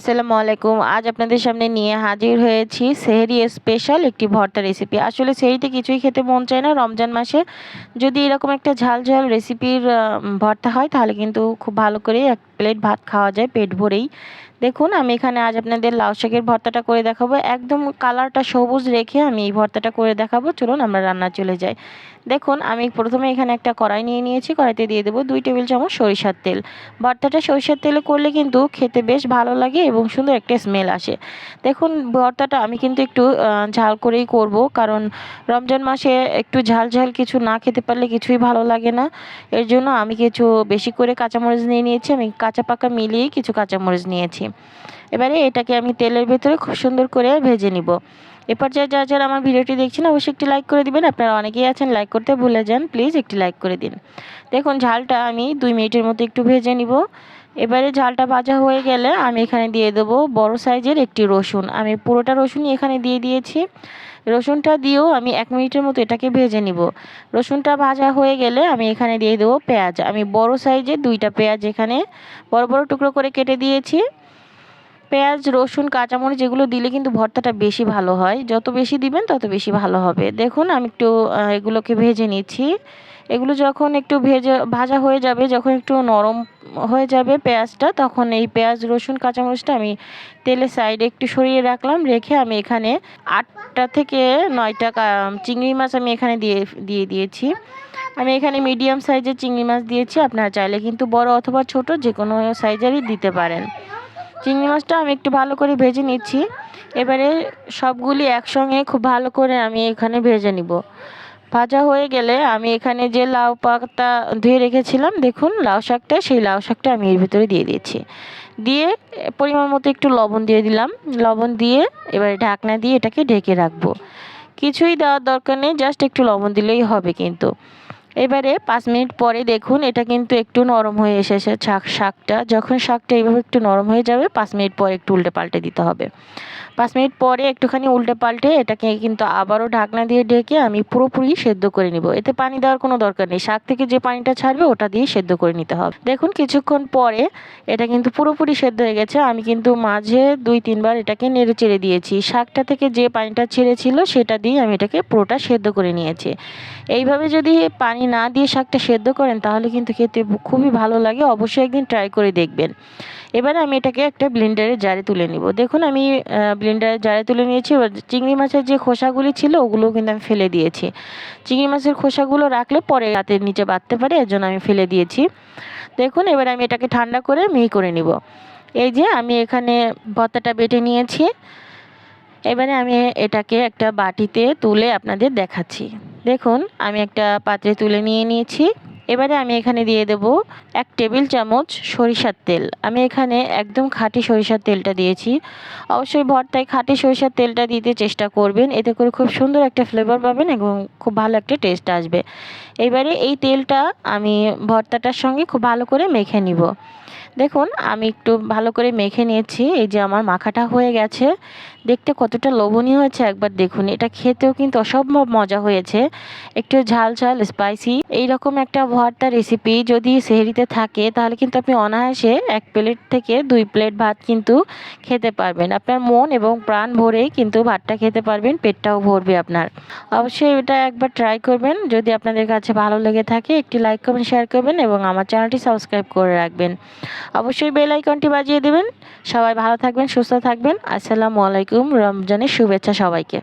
আসসালামু আলাইকুম। আজ আপনাদের সামনে নিয়ে হাজির হয়েছি সেহরি স্পেশাল একটি ভর্তা রেসিপি আসলে সেহরিতে কিছুই খেতে মন চায় না রমজান মাসে। যদি এরকম একটা ঝাল ঝাল রেসিপির ভর্তা হয় তাহলে কিন্তু খুব ভালো করে এক প্লেট ভাত খাওয়া যায় পেট ভরেই। দেখুন, আমি এখানে আজ আপনাদের লাউ শাকের ভর্তাটা করে দেখাবো। একদম কালারটা সবুজ রেখে আমি এই ভর্তাটা করে দেখাবো। চলুন আমরা রান্না চলে যাই। দেখুন, আমি প্রথমে এখানে একটা কড়াই নিয়ে নিয়েছি। কড়াইতে দিয়ে দেবো দুই টেবিল চামচ সরিষার তেল। ভর্তাটা সরিষার তেলে করলে কিন্তু খেতে বেশ ভালো লাগে এবং সুন্দর একটা স্মেল আসে। দেখুন, ভর্তাটা আমি কিন্তু একটু ঝাল করেই করব। কারণ রমজান মাসে একটু ঝাল ঝাল কিছু না খেতে পারলে কিছুই ভালো লাগে না। এর জন্য আমি কিছু বেশি করে কাঁচামরিচ নিয়ে নিয়েছি। আমি কাঁচা পাকা মিলিয়েই কিছু কাঁচামরিচ নিয়েছি। এবারে এটাকে আমি তেলের ভেতরে খুব সুন্দর করে ভেজে নিব। এরপর যা যারা আমার ভিডিওটি দেখছেন, অবশ্যই একটি লাইক করে দিবেন। আপনারা অনেকেই আছেন, লাইক করতে ভুলে যান, প্লিজ একটি লাইক করে দিন। দেখুন, ঝালটা আমি দুই মিনিটের মতো একটু ভেজে নিব। এবারে ঝালটা ভাজা হয়ে গেলে আমি এখানে দিয়ে দেবো বড় সাইজের একটি রসুন। আমি পুরোটা রসুনই এখানে দিয়ে দিয়েছি। রসুনটা দিয়েও আমি এক মিনিটের মতো এটাকে ভেজে নিব। রসুনটা ভাজা হয়ে গেলে আমি এখানে দিয়ে দেবো পেঁয়াজ। আমি বড় সাইজের দুইটা পেঁয়াজ এখানে বড় বড় টুকরো করে কেটে দিয়েছি। পেঁয়াজ, রসুন, কাঁচামরিচ এগুলো দিলে কিন্তু ভর্তাটা বেশি ভালো হয়। যত বেশি দিবেন, তত বেশি ভালো হবে। দেখুন, আমি একটু এগুলোকে ভেজে নিচ্ছি। এগুলো যখন একটু ভেজে, ভাজা হয়ে যাবে, যখন একটু নরম হয়ে যাবে পেঁয়াজটা, তখন এই পেঁয়াজ, রসুন, কাঁচামরিচটা আমি তেলের সাইডে একটু সরিয়ে রাখলাম। রেখে আমি এখানে আটটা থেকে নয়টা চিংড়ি মাছ আমি এখানে দিয়ে দিয়ে দিয়েছি। আমি এখানে মিডিয়াম সাইজের চিংড়ি মাছ দিয়েছি। আপনারা চাইলে কিন্তু বড় অথবা ছোট যে কোনো সাইজেরই দিতে পারেন। চিংড়ি মাছটা আমি একটু ভালো করে ভেজে নিচ্ছি। এবারে সবগুলি একসঙ্গে খুব ভালো করে আমি এখানে ভেজে নিব। ভাজা হয়ে গেলে আমি এখানে যে লাউ পাতা ধুয়ে রেখেছিলাম, দেখুন লাউ শাকটা, সেই লাউ শাকটা আমি এর ভিতরে দিয়ে দিয়েছি দিয়ে পরিমাণ মতো একটু লবণ দিয়ে দিলাম। লবণ দিয়ে এবারে ঢাকনা দিয়ে এটাকে ঢেকে রাখব। কিছুই দেওয়ার দরকার নেই, জাস্ট একটু লবণ দিলেই হবে কিন্তু। এবারে পাঁচ মিনিট পরে দেখুন, এটা কিন্তু একটু নরম হয়ে এসেছে শাক, শাকটা। যখন শাকটা এইভাবে একটু নরম হয়ে যাবে, পাঁচ মিনিট পরে একটু উল্টে পাল্টে দিতে হবে। পাঁচ মিনিট পরে একটুখানি উল্টে পাল্টে এটাকে কিন্তু আবারও ঢাকনা দিয়ে ঢেকে আমি পুরোপুরি সেদ্ধ করে নিব। এতে পানি দেওয়ার কোনো দরকার নেই। শাক থেকে যে পানিটা ছাড়বে, ওটা দিয়ে সেদ্ধ করে নিতে হবে। দেখুন, কিছুক্ষণ পরে এটা কিন্তু পুরোপুরি সেদ্ধ হয়ে গেছে। আমি কিন্তু মাঝে দুই, তিনবার এটাকে নেড়ে চেড়ে দিয়েছি। শাকটা থেকে যে পানিটা ছেড়েছিল, সেটা দিয়ে আমি এটাকে পুরোটা সেদ্ধ করে নিয়েছি। এইভাবে যদি পানি না দিয়ে শাকটা সেদ্ধ করেন, তাহলে কিন্তু খেতে খুবই ভালো লাগে। অবশ্যই একদিন ট্রাই করে দেখবেন। এবারে আমি এটাকে একটা ব্লেন্ডারে জারে তুলে নিব। দেখুন, আমি ব্লেন্ডারে জারে তুলে নিয়েছি। এবার চিংড়ি মাছের যে খোসাগুলি ছিল ওগুলো কিন্তু আমি ফেলে দিয়েছি। চিংড়ি মাছের খোসাগুলো রাখলে পরে রাতের নিচে বাঁধতে পারে, এর জন্য আমি ফেলে দিয়েছি। দেখুন, এবার আমি এটাকে ঠান্ডা করে মিহি করে নিব। এই যে আমি এখানে ভর্তাটা বেটে নিয়েছি। এবারে আমি এটাকে একটা বাটিতে তুলে আপনাদের দেখাচ্ছি। দেখুন, আমি একটা পাত্রে তুলে নিয়ে নিয়েছি। এবারে আমি এখানে দিয়ে দেব এক টেবিল চামচ সরিষার তেল। আমি এখানে একদম খাঁটি সরিষার তেলটা দিয়েছি। অবশ্যই ভর্তায় খাঁটি সরিষার তেলটা দিতে চেষ্টা করবেন। এতে করে খুব সুন্দর একটা ফ্লেভার পাবেন এবং খুব ভালো একটা টেস্ট আসবে। এবারে এই তেলটা আমি ভর্তাটার সঙ্গে খুব ভালো করে মেখে নিব। দেখুন, আমি একটু ভালো করে মেখে নিয়েছি। এই যে আমার মাখাটা হয়ে গেছে। দেখতে কতটা লোভনীয় হয়েছে একবার দেখুন। এটা খেতেও কিন্তু অসম্ভব মজা হয়েছে। একটু ঝাল ঝাল স্পাইসি এইরকম একটা ভর্তা রেসিপি যদি সেহরিতে থাকে, তাহলে কিন্তু আপনি অনায়াসে এক প্লেট থেকে দুই প্লেট ভাত কিন্তু খেতে পারবেন। আপনার মন এবং প্রাণ ভরেই কিন্তু ভাতটা খেতে পারবেন, পেটটাও ভরবে আপনার। অবশ্যই এটা একবার ট্রাই করবেন। যদি আপনাদের কাছে ভালো লেগে থাকে, একটি লাইক কমেন্ট শেয়ার করবেন এবং আমার চ্যানেলটি সাবস্ক্রাইব করে রাখবেন। অবশ্যই বেল আইকনটি বাজিয়ে দেবেন। সবাই ভালো থাকবেন, সুস্থ থাকবেন। আসসালামু আলাইকুম। রমজানের শুভেচ্ছা সবাইকে।